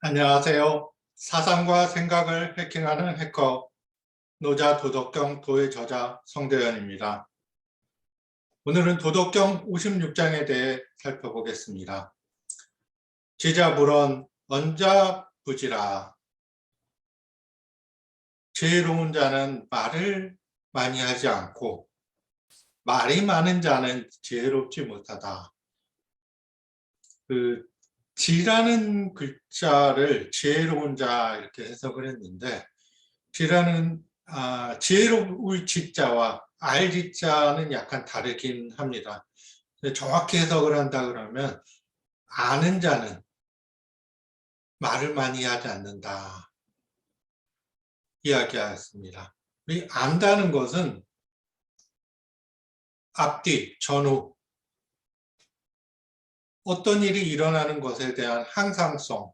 안녕하세요. 사상과 생각을 해킹하는 해커 노자 도덕경 도의 저자 성대현입니다. 오늘은 도덕경 56장에 대해 살펴보겠습니다. 제자불언 언자부지라 지혜로운 자는 말을 많이 하지 않고 말이 많은 자는 지혜롭지 못하다. 그 지라는 글자를 지혜로운 자 이렇게 해석을 했는데 지라는 아, 지혜로울 지자와 알 지자는 약간 다르긴 합니다. 정확히 해석을 한다 그러면 아는 자는 말을 많이 하지 않는다 이야기하였습니다. 이 안다는 것은 앞뒤, 전후 어떤 일이 일어나는 것에 대한 항상성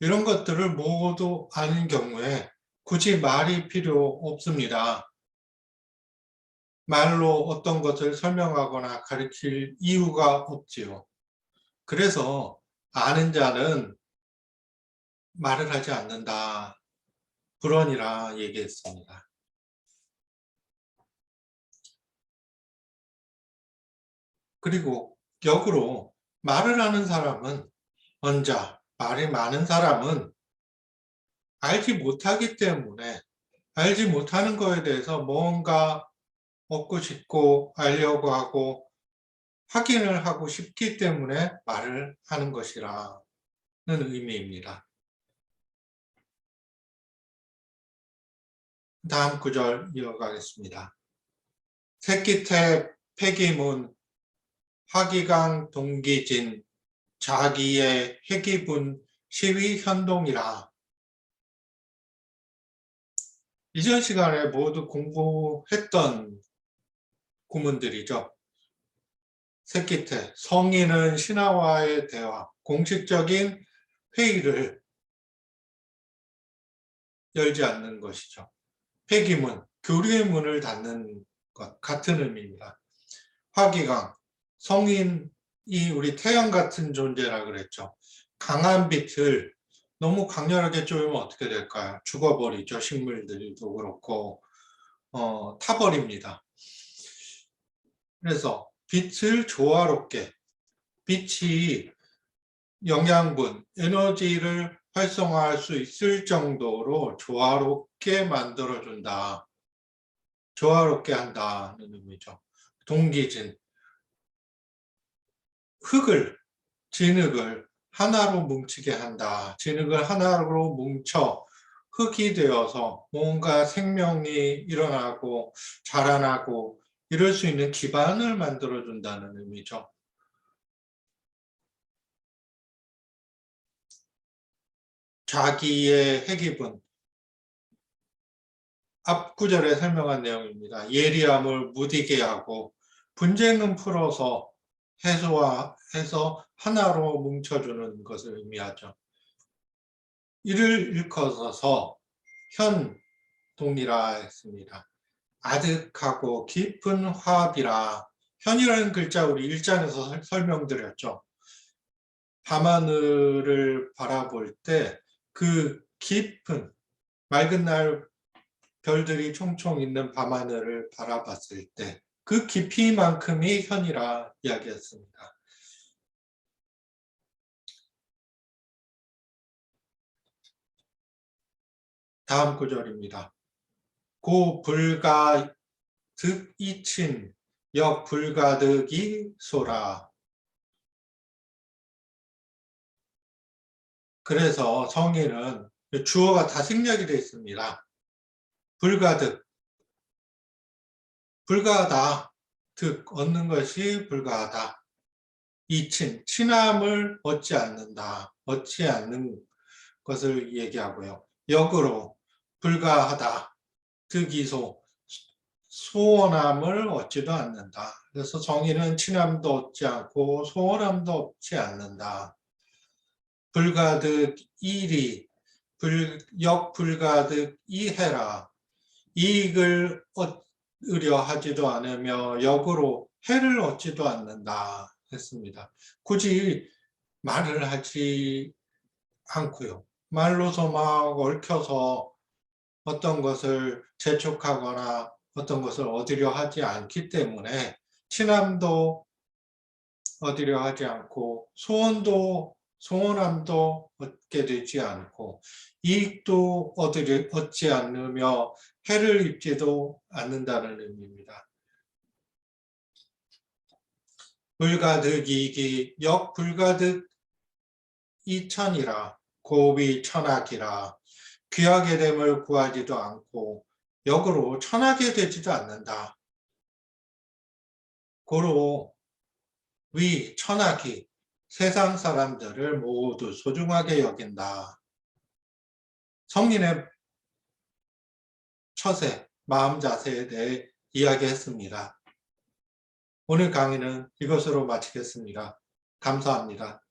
이런 것들을 모두 아는 경우에 굳이 말이 필요 없습니다. 말로 어떤 것을 설명하거나 가르칠 이유가 없지요. 그래서 아는 자는 말을 하지 않는다. 불언이라 얘기했습니다. 그리고 역으로 말을 하는 사람은 혼자 말이 많은 사람은 알지 못하기 때문에 알지 못하는 거에 대해서 뭔가 얻고 싶고 알려고 하고 확인을 하고 싶기 때문에 말을 하는 것이라는 의미입니다. 다음 구절 이어가겠습니다. 새끼태 폐기문 화기강 동기진 자기의 회기분 시위 현동이라 이전 시간에 모두 공부했던 구문들이죠. 새끼태, 성인은 신하와의 대화, 공식적인 회의를 열지 않는 것이죠. 폐기문, 교류의 문을 닫는 것 같은 의미입니다. 화기강, 성인이 우리 태양 같은 존재라 그랬죠. 강한 빛을 너무 강렬하게 쪼이면 어떻게 될까요? 죽어버리죠. 식물들도 그렇고 어, 타버립니다. 그래서 빛을 조화롭게 빛이 영양분, 에너지를 활성화할 수 있을 정도로 조화롭게 만들어준다. 조화롭게 한다는 의미죠. 동기진, 흙을, 진흙을 하나로 뭉치게 한다. 진흙을 하나로 뭉쳐 흙이 되어서 뭔가 생명이 일어나고 자라나고 이럴 수 있는 기반을 만들어준다는 의미죠. 자기의 핵입은 앞 구절에 설명한 내용입니다. 예리함을 무디게 하고 분쟁은 풀어서 해소해서 하나로 뭉쳐주는 것을 의미하죠. 이를 일컬어서 현 동이라 했습니다. 아득하고 깊은 화합이라 현이라는 글자 우리 일장에서 설명드렸죠. 밤하늘을 바라볼 때 그 깊은 맑은 날 별들이 총총 있는 밤하늘을 바라봤을 때 그 깊이만큼이 현이라 이야기했습니다. 다음 구절입니다. 고 불가 득 이친 역 불가득이 소라 그래서 성인은 주어가 다 생략이 되어 있습니다. 불가득 불가하다. 득 얻는 것이 불가하다. 이친, 친함을 얻지 않는다. 얻지 않는 것을 얘기하고요. 역으로 불가하다. 득이소, 소원함을 얻지도 않는다. 그래서 정의는 친함도 얻지 않고 소원함도 얻지 않는다. 불가득 일이, 불, 역불가득 이해라. 이익을 얻, 으려 하지도 않으며 역으로 해를 얻지도 않는다 했습니다. 굳이 말을 하지 않고요. 말로서 막 얽혀서 어떤 것을 재촉하거나 어떤 것을 얻으려 하지 않기 때문에 친함도 얻으려 하지 않고 소원도 소원함도 얻게 되지 않고 이익도 얻으려, 얻지 않으며 해를 입지도 않는다는 의미입니다. 불가득 이기 역 불가득 이천이라 고비 천악이라 귀하게 됨을 구하지도 않고 역으로 천하게 되지도 않는다. 고로 위 천하기 세상 사람들을 모두 소중하게 여긴다. 성인의 처세, 마음 자세에 대해 이야기했습니다. 오늘 강의는 이것으로 마치겠습니다. 감사합니다.